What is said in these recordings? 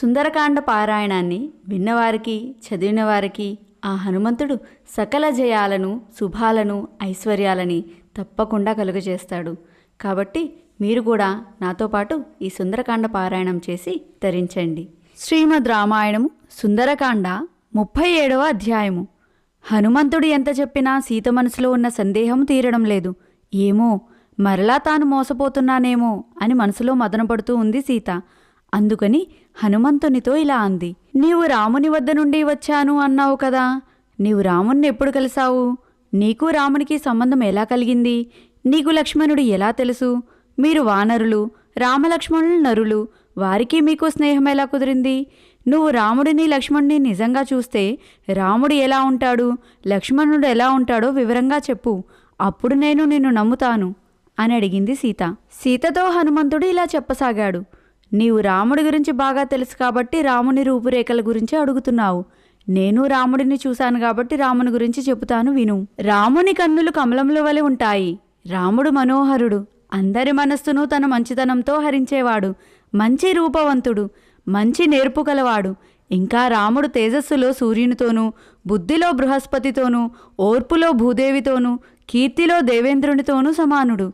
సుందరకాండ పారాయణాన్ని విన్నవారికి చదివిన వారికి ఆ హనుమంతుడు సకల జయాలను శుభాలను ఐశ్వర్యాలని తప్పకుండా కలుగజేస్తాడు. కాబట్టి మీరు కూడా నాతో పాటు ఈ సుందరకాండ పారాయణం చేసి ధరించండి శ్రీమద్ రామాయణము సుందరకాండ ముప్పై ఏడవ అధ్యాయము. హనుమంతుడు ఎంత చెప్పినా సీత మనసులో ఉన్న సందేహం తీరడం లేదు. ఏమో మరలా తాను మోసపోతున్నానేమో అని మనసులో మదనపడుతూ ఉంది సీత. అందుకని హనుమంతునితో ఇలా అంది నీవు రాముని వద్ద నుండి వచ్చాను అన్నావు కదా నీవు రాముణ్ణి ఎప్పుడు కలిశావు? నీకు రామునికి సంబంధం ఎలా కలిగింది? నీకు లక్ష్మణుడు ఎలా తెలుసు? మీరు వానరులు రామలక్ష్మణులు నరులు వారికి మీకు స్నేహం ఎలా కుదిరింది? నువ్వు రాముడిని లక్ష్మణుని నిజంగా చూస్తే రాముడు ఎలా ఉంటాడు లక్ష్మణుడు ఎలా ఉంటాడో వివరంగా చెప్పు అప్పుడు నేను నిన్ను నమ్ముతాను అని అడిగింది సీత. సీతతో హనుమంతుడు ఇలా చెప్పసాగాడు నీవు రాముడి గురించి బాగా తెలుసు కాబట్టి రాముని రూపురేఖల గురించి అడుగుతున్నావు. నేను రాముడిని చూశాను కాబట్టి రాముని గురించి చెబుతాను విను. రాముని కన్నులు కమలముల వలె ఉంటాయి. రాముడు మనోహరుడు. అందరి మనస్సును తన మంచితనంతో హరించేవాడు. మంచి రూపవంతుడు. మంచి నేర్పు కలవాడు. ఇంకా రాముడు తేజస్సులో సూర్యునితోనూ బుద్ధిలో బృహస్పతితోనూ ఓర్పులో భూదేవితోనూ కీర్తిలో దేవేంద్రునితోనూ సమానుడు.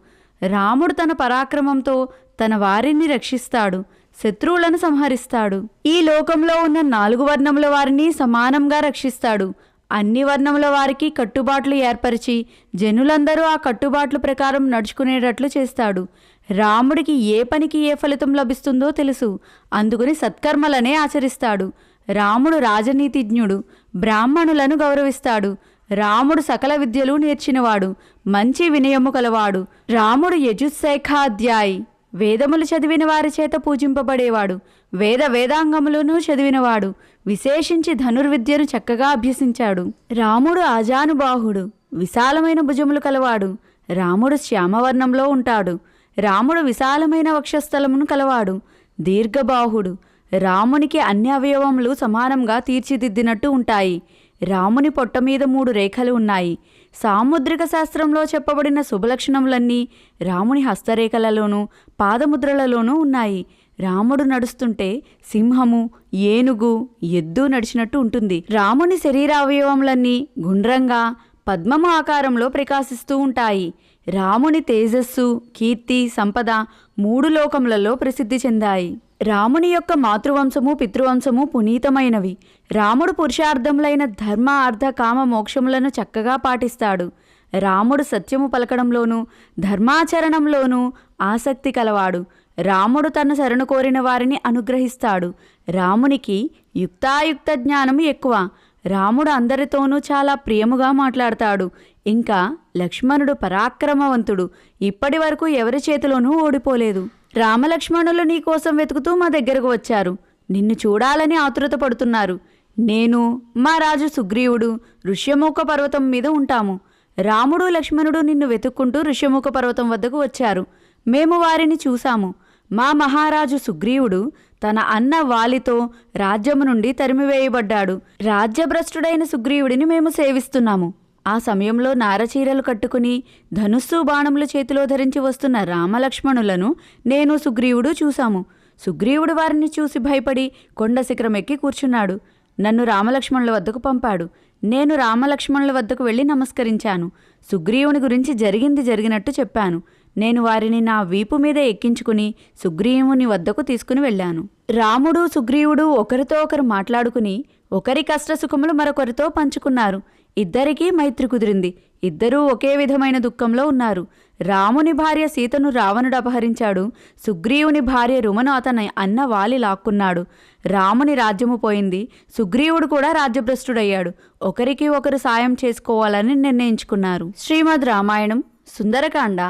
రాముడు తన పరాక్రమంతో తన వారిని రక్షిస్తాడు. శత్రువులను సంహరిస్తాడు. ఈ లోకంలో ఉన్న నాలుగు వర్ణముల వారిని సమానంగా రక్షిస్తాడు. అన్ని వర్ణముల వారికి కట్టుబాట్లు ఏర్పరిచి జనులందరూ ఆ కట్టుబాట్ల ప్రకారం నడుచుకునేటట్లు చేస్తాడు. రాముడికి ఏ పనికి ఏ ఫలితం లభిస్తుందో తెలుసు. అందుకని సత్కర్మలనే ఆచరిస్తాడు. రాముడు రాజనీతిజ్ఞుడు. బ్రాహ్మణులను గౌరవిస్తాడు. రాముడు సకల విద్యలు నేర్చినవాడు. మంచి వినయము కలవాడు. రాముడు యజుశేఖాధ్యాయి వేదములు చదివిన వారి చేత పూజింపబడేవాడు. వేద వేదాంగములను చదివినవాడు. విశేషించి ధనుర్విద్యను చక్కగా అభ్యసించాడు. రాముడు ఆజానుబాహుడు. విశాలమైన భుజములు కలవాడు. రాముడు శ్యామవర్ణంలో ఉంటాడు. రాముడు విశాలమైన వక్షస్థలమును కలవాడు. దీర్ఘబాహుడు. రామునికి అన్ని అవయవములు సమానంగా తీర్చిదిద్దినట్టు ఉంటాయి. రాముని పొట్ట మీద మూడు రేఖలు ఉన్నాయి. సాముద్రిక శాస్త్రంలో చెప్పబడిన శుభలక్షణములన్నీ రాముని హస్తరేఖలలోనూ పాదముద్రలలోనూ ఉన్నాయి. రాముడు నడుస్తుంటే సింహము ఏనుగు ఎద్దు నడిచినట్టు ఉంటుంది. రాముని శరీరావయవములన్నీ గుండ్రంగా పద్మము ఆకారంలో ప్రకాశిస్తూ ఉంటాయి. రాముని తేజస్సు కీర్తి సంపద మూడు లోకములలో ప్రసిద్ధి చెందాయి. రాముని యొక్క మాతృవంశము పితృవంశము పునీతమైనవి. రాముడు పురుషార్థములైన ధర్మ అర్థ కామ మోక్షములను చక్కగా పాటిస్తాడు. రాముడు సత్యము పలకడంలోనూ ధర్మాచరణంలోనూ ఆసక్తి కలవాడు. రాముడు తన శరణు కోరిన వారిని అనుగ్రహిస్తాడు. రామునికి యుక్తాయుక్త జ్ఞానము ఎక్కువ. రాముడు అందరితోనూ చాలా ప్రియముగా మాట్లాడతాడు. ఇంకా లక్ష్మణుడు పరాక్రమవంతుడు. ఇప్పటి వరకు ఎవరి చేతిలోనూ ఓడిపోలేదు. రామలక్ష్మణులు నీకోసం వెతుకుతూ మా దగ్గరకు వచ్చారు. నిన్ను చూడాలని ఆతురత పడుతున్నారు. నేను మా రాజు సుగ్రీవుడు ఋష్యముఖ పర్వతం మీద ఉంటాము. రాముడు లక్ష్మణుడు నిన్ను వెతుక్కుంటూ ఋష్యముఖ పర్వతం వద్దకు వచ్చారు. మేము వారిని చూశాము. మా మహారాజు సుగ్రీవుడు తన అన్న వాలితో రాజ్యము నుండి తరిమివేయబడ్డాడు. రాజ్యభ్రష్టుడైన సుగ్రీవుడిని మేము సేవిస్తున్నాము. ఆ సమయంలో నారచీరలు కట్టుకుని ధనుస్సు బాణములు చేతిలో ధరించి వస్తున్న రామలక్ష్మణులను నేను సుగ్రీవుడు చూశాము. సుగ్రీవుడు వారిని చూసి భయపడి కొండ శిఖరం ఎక్కి కూర్చున్నాడు. నన్ను రామలక్ష్మణుల వద్దకు పంపాడు. నేను రామలక్ష్మణుల వద్దకు వెళ్ళి నమస్కరించాను. సుగ్రీవుని గురించి జరిగింది జరిగినట్టు చెప్పాను. నేను వారిని నా వీపు మీద ఎక్కించుకుని సుగ్రీవుని వద్దకు తీసుకుని వెళ్ళాను. రాముడు సుగ్రీవుడు ఒకరితో ఒకరు మాట్లాడుకుని ఒకరి కష్టసుఖములు మరొకరితో పంచుకున్నారు. ఇద్దరికీ మైత్రి కుదిరింది. ఇద్దరూ ఒకే విధమైన దుఃఖంలో ఉన్నారు. రాముని భార్య సీతను రావణుడు అపహరించాడు. సుగ్రీవుని భార్య రుమను అతని అన్న వాలి లాక్కున్నాడు. రాముని రాజ్యము పోయింది. సుగ్రీవుడు కూడా రాజ్యభ్రష్టుడయ్యాడు. ఒకరికి ఒకరు సాయం చేసుకోవాలని నిర్ణయించుకున్నారు. శ్రీమద్ రామాయణం సుందరకాండ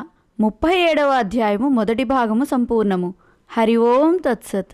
ముప్పై ఏడవ అధ్యాయము మొదటి భాగము సంపూర్ణము. హరి ఓం తత్సత్.